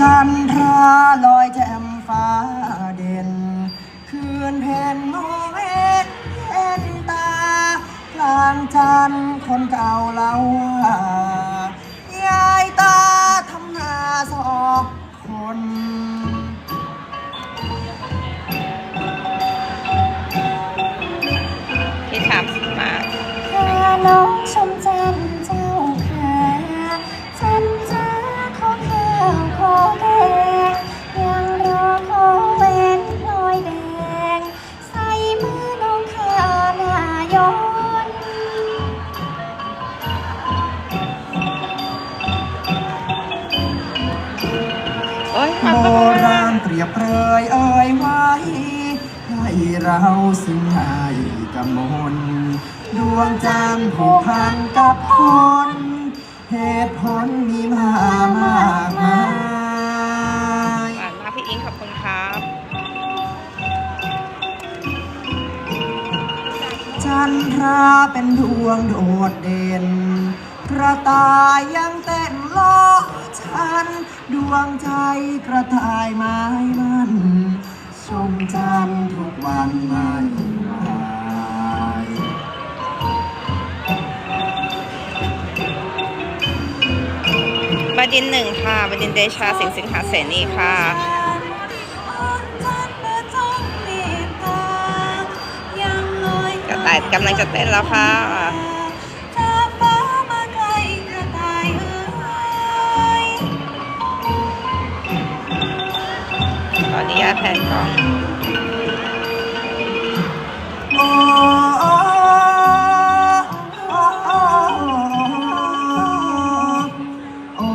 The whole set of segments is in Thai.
จันทราลอยแจ่มฟ้าเด่น คืนเพ็ญมองเห็นเห็นตากลางจันทร์คนเก่าเล่าว่ายายตาทำนาสอกคนพี่ถามมาพาน้อง โอ้ยโบราณเปรียบเปรยเอ่ยไว้ ให้เราซึ่งให้กำมลดวงจันทร์ผูกพันกับคนเหตุผลมีมามากมายหวานมากพี่อิงขอบคุณครับจันทราเป็นดวงโดดเด่น กระต่ายยังเต้นล้อฉัน ดวงใจกระต่ายไม้มันชมจันทร์ทุกวันไม่ไหวบดินทร์หนึ่งค่ะบดินทร์เดชาสิงห์สิงหาเสนีค่ะกระต่ายกำลังจะเต้นแล้วค่ะ นุญาตแทนกล้องโอ้โอ้โอ้โอ้โอ้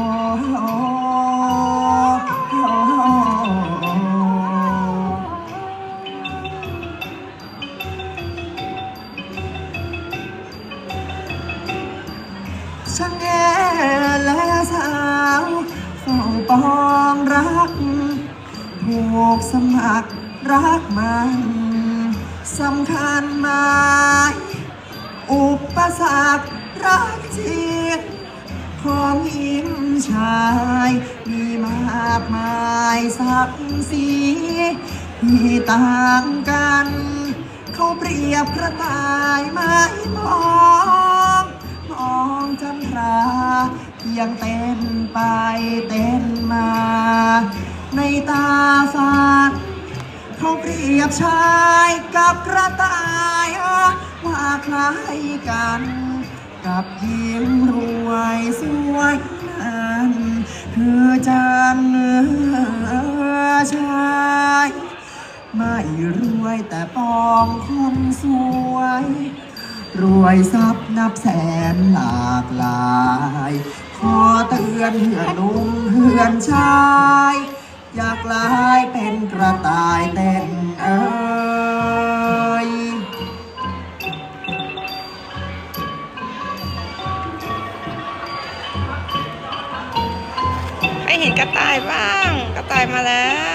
ช่างแง่และสาวเฝ้าปองรัก ผูกสมัครรักมันสำคัญไหมอุปสรรครักจิตของหญิงชาย มีมากมายสักสีที่ต่างกัน เขาเปรียบกระต่ายไม้มองมองจันทราเพียงเต้นไปเต้นมา ในตาฝันเขาเปรียบชายกับกระต่ายว่าคล้ายกัน กับหญิงรวยสวยนั้นคือจันเนือชายไม่รวยแต่ปองคนสวย รวยทรัพย์นับแสนหลากหลาย ขอเตือนเพื่อนนุ่มเพื่อนชาย อยากลายเป็นกระต่ายเต้นเอ้ยให้เห็นกระต่ายบ้าง กระต่ายมาแล้ว